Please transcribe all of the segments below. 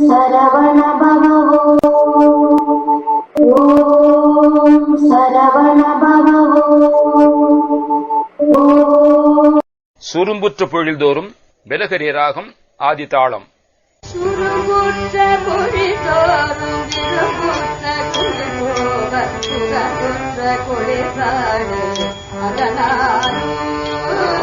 சரவண பவோ ஓம் சரவண பவோ சுரும்புற்ற பொழில்தோறும் விலகரி ராகம் ஆதி தாளம் அதனால்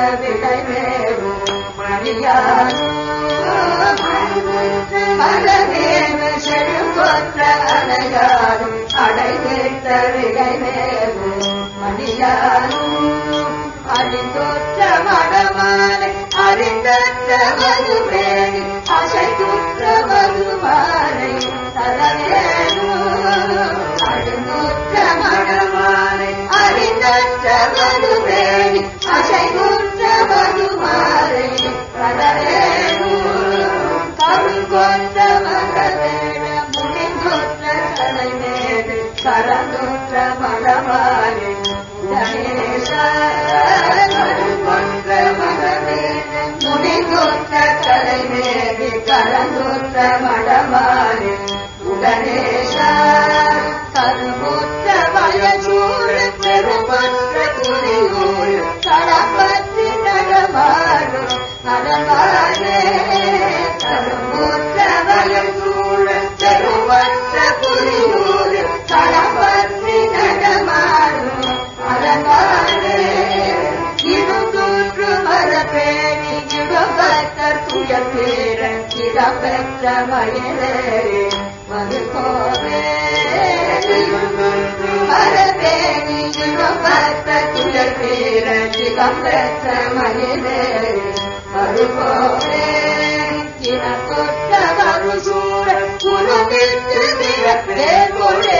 அனைத்த விளைவேவும் மணியாரும் மரவேவு செழுங்கொற்ற அலையாரும் அடைந்த விளைவேவும் மணியாரும் மடமாலை அறிந்தற்ற மதுமாலை. மடமாலை அறிந்தற்ற கரந்துற்ற மடமாலை கணேச கருங்கொற்ற மரவேண முடிந்தொற்ற தலைமேடு கரந்துற்ற மடமாலை உடனேஷ கருமுற்ற வயசூர் பெருமற்ற துணியூர் கடப்பற்றி நடமாடும் நடமாடே கருமுற்ற இடம்பெற்ற மயிலேறி மதுகோவே மரபேணி இடுபத்தர் துயர் பேர இடம்பெற்ற மயிலேறி மதுகோவே இனத்தொற்ற மறுசூழ குருவிற்கு மிகப்பே கொள்ளிருந்து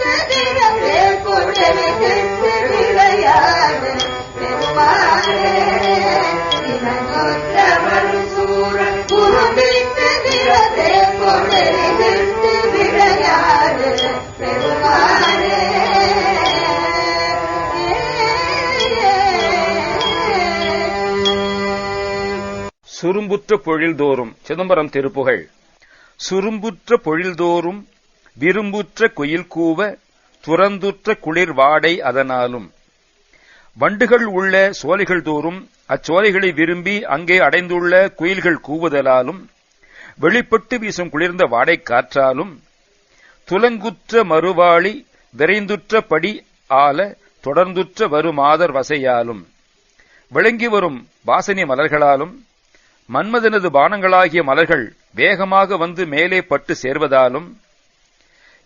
சுரும்புற்ற பொழில்தோறும் சிதம்பரம் திருப்புகழ். சுரும்புற்ற பொழில்தோறும் விரும்புற்ற குயில் கூவ துறந்துற்ற குளிர் வாடை அதனாலும். வண்டுகள் உள்ள சோலைகள் தோறும் அச்சோலைகளை விரும்பி அங்கே அடைந்துள்ள குயில்கள் கூவுதலாலும் வெளிப்பட்டு வீசும் குளிர்ந்த வாடை காற்றாலும் துலங்குற்ற மறுவாளி விரைந்துற்ற படி ஆல தொடர்ந்துற்ற வருமாதர் வசையாலும். விளங்கி வரும் வாசனை மலர்களாலும் மன்மதனது பானங்களாகிய மலர்கள் வேகமாக வந்து மேலே பட்டு சேர்வதாலும்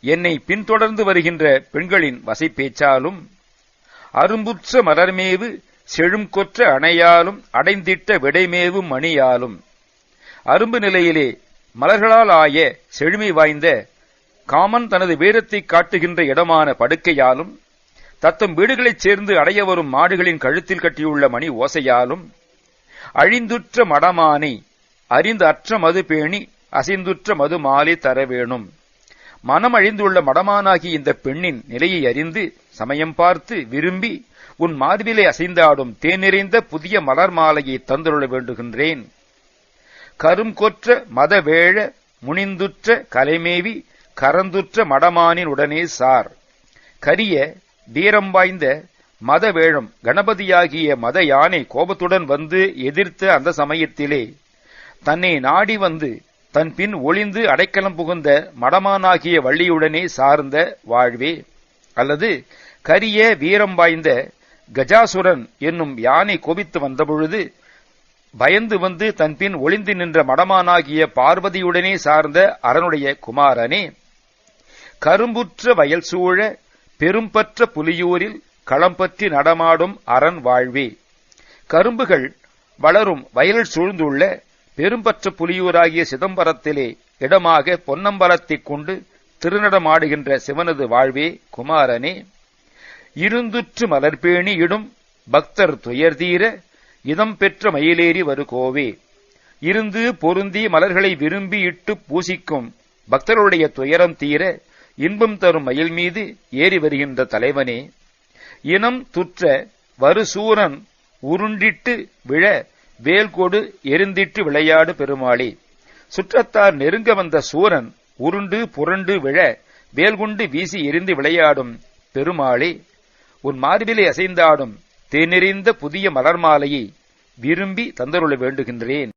என்னை பின்தொடர்ந்து வருகின்ற பெண்களின் வசைப்பேச்சாலும் அரும்புற்ற மலர்மேவு செழும்கொற்ற அணையாலும் அடைந்திட்ட விடைமேவும் மணியாலும் அரும்பு நிலையிலே மலர்களால் ஆய செழுமை வாய்ந்த காமன் தனது வீரத்தை காட்டுகின்ற இடமான படுக்கையாலும் தத்தம் வீடுகளைச் சேர்ந்து அடைய வரும் மாடுகளின் கழுத்தில் கட்டியுள்ள மணி ஓசையாலும் அழிந்துற்ற மடமானை அறிந்து அற்ற மது பேணி அசைந்துற்ற மது மாலை தர வேணும். மனம் அழிந்துள்ள மடமானாகி இந்த பெண்ணின் நிலையை அறிந்து சமயம் பார்த்து விரும்பி உன் மார்பிலே அசைந்தாடும் தேன் நிறைந்த புதிய மலர் மாலையை தந்துள்ள வேண்டுகின்றேன். கரும் கொற்ற மத வேழ முனிந்துற்ற கலைமேவி கரந்துற்ற மடமானின் உடனே சார். கரிய வீரம் வாய்ந்த மதவேழம். கணபதியாகிய மத யானை கோபத்துடன் வந்து எதிர்த்த அந்த சமயத்திலே தன்னை நாடி வந்து தன் பின் ஒளிந்து அடைக்கலம் புகுந்த மடமானாகிய வள்ளியுடனே சார்ந்த வாழ்வே. அல்லது கரிய வீரம் வாய்ந்த கஜாசுரன் என்னும் யானை கோபித்து வந்தபொழுது பயந்து வந்து தன் பின் ஒளிந்து நின்ற மடமானாகிய பார்வதியுடனே சார்ந்த அரனுடைய குமாரனே கரும்புற்ற வயல் சூழ பெரும்பற்ற புலியூரில் களம்பற்றி நடமாடும் அரண் வாழ்வே. கரும்புகள் வளரும் வயல் சூழ்ந்துள்ள பெரும்பற்ற புலியூராகிய சிதம்பரத்திலே இடமாக பொன்னம்பலத்தைக் கொண்டு திருநடமாடுகின்ற சிவனது வாழ்வே குமாரனே. இருந்துற்று மலர்பேணி இடும் பக்தர் துயர்தீர இதம் பெற்ற மயிலேறி வருகோவே இருந்து பொருந்தி மலர்களை விரும்பி இட்டு பூசிக்கும் பக்தருடைய துயரம் தீர இன்பம் தரும் மயில் மீது ஏறி வருகின்ற தலைவனே. இனம் துற்ற வருசூரன் உருண்டிட்டு விழ வேல்கொடு எரிந்திட்டு விளையாடு பெருமாளி. சுற்றத்தார் நெருங்க வந்த சூரன் உருண்டு புரண்டு விழ வேல்குண்டு வீசி எரிந்து விளையாடும் பெருமாளி. உன் மார்பிலே அசைந்தாடும் தேனெறிந்த புதிய மலர் மாலையை விரும்பி தந்தருள வேண்டுகின்றேன்.